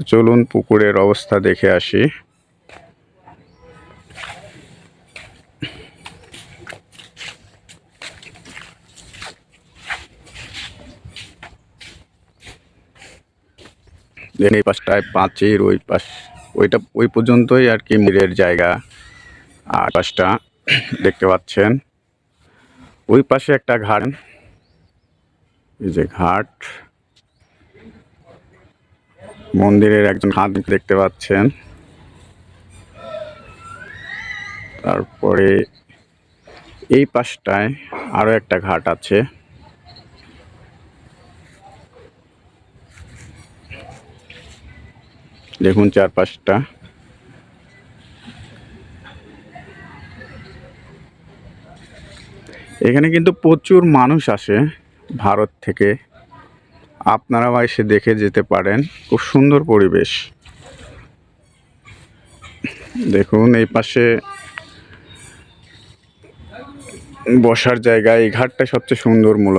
তো চলুন পুকুরের অবস্থা দেখে আসি। এই পাশটায় পাঁচির ওই পাশ, ওইটা, ওই পর্যন্তই আর কি মিরের জায়গা। আর পাশটা দেখতে পাচ্ছেন, ওই পাশে একটা ঘাট, এই যে ঘাট। মন্দিরের একজন হাত দেখতে পাচ্ছেন। তারপরে এই পাশটায় আরও একটা ঘাট আছে। দেখুন চারপাশটা। এখানে কিন্তু প্রচুর মানুষ আসে ভারত থেকে। আপনারাও এসে দেখে যেতে পারেন। খুব সুন্দর পরিবেশ। দেখুন, এই পাশে বসার জায়গা, এই ঘাটটা সবচেয়ে সুন্দর মূল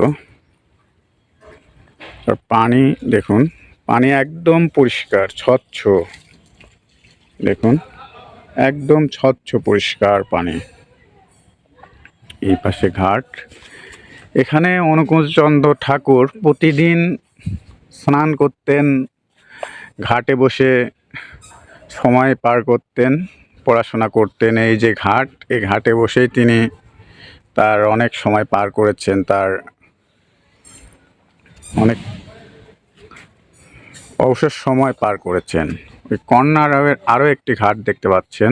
আর পানি, দেখুন, পানি একদম পরিষ্কার, স্বচ্ছ। দেখুন, একদম স্বচ্ছ, পরিষ্কার পানি। এই পাশে ঘাট। এখানে অনুকূলচন্দ্র ঠাকুর প্রতিদিন স্নান করতেন, ঘাটে বসে সময় পার করতেন, পড়াশোনা করতেন। এই যে ঘাট, এই ঘাটে বসেই তিনি তার অনেক সময় পার করেছেন। তার অনেক অবসর সময় পার করেছেন। ওই কর্নার আরও একটি ঘাট দেখতে পাচ্ছেন।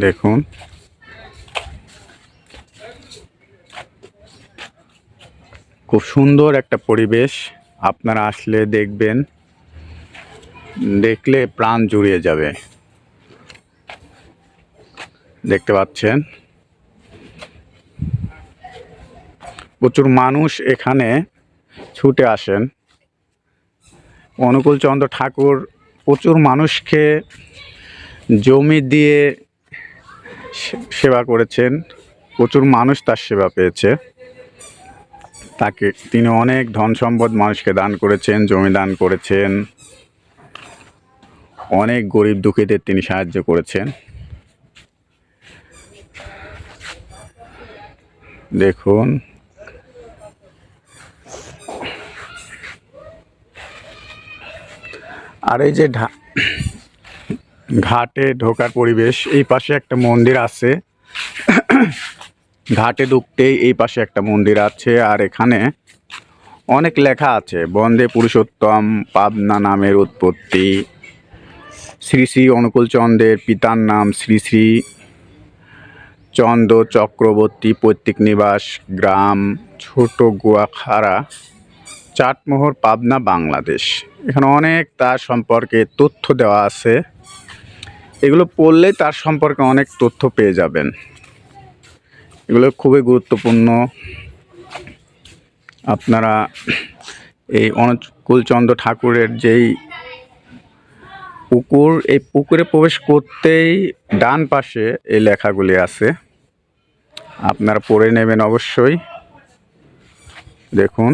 দেখুন। খুব সুন্দর একটা পরিবেশ। আপনারা আসলে দেখবেন, দেখলে প্রাণ জুড়িয়ে যাবে। দেখতে পাচ্ছেন? প্রচুর মানুষ এখানে ছুটে আসেন। অনুকূলচন্দ্র ঠাকুর প্রচুর মানুষকে জমি দিয়ে সেবা করেছেন। প্রচুর মানুষ তার সেবা পেয়েছে। তাকে, তিনি অনেক ধন সম্পদ মানুষকে দান করেছেন, জমি দান করেছেন। অনেক গরিব দুঃখীদের তিনি সাহায্য করেছেন। দেখুন। আর এই যে ঘাটে ঢোকার পরিবেশ, এই পাশে একটা মন্দির আছে। ঘাটে ঢুকতেই এই পাশে একটা মন্দির আছে, আর এখানে অনেক লেখা আছে, বন্দে পুরুষোত্তম পাবনা নামের উৎপত্তি, শ্রী শ্রী অনুকূলচন্দ্রের পিতার নাম শ্রী শ্রী চন্দ্র চক্রবর্তী পৈতৃক নিবাস গ্রাম ছোট গুয়াখাড়া চাটমোহর পাবনা, বাংলাদেশ। এখানে অনেক তার সম্পর্কে তথ্য দেওয়া আছে। এগুলো পড়লে তার সম্পর্কে অনেক তথ্য পেয়ে যাবেন। এগুলো খুবই গুরুত্বপূর্ণ। আপনারা এই অনুকূলচন্দ্র ঠাকুরের যেই পুকুর, এই পুকুরে প্রবেশ করতেই ডান পাশে এই লেখাগুলি আছে। আপনারা পড়ে নেবেন অবশ্যই। দেখুন।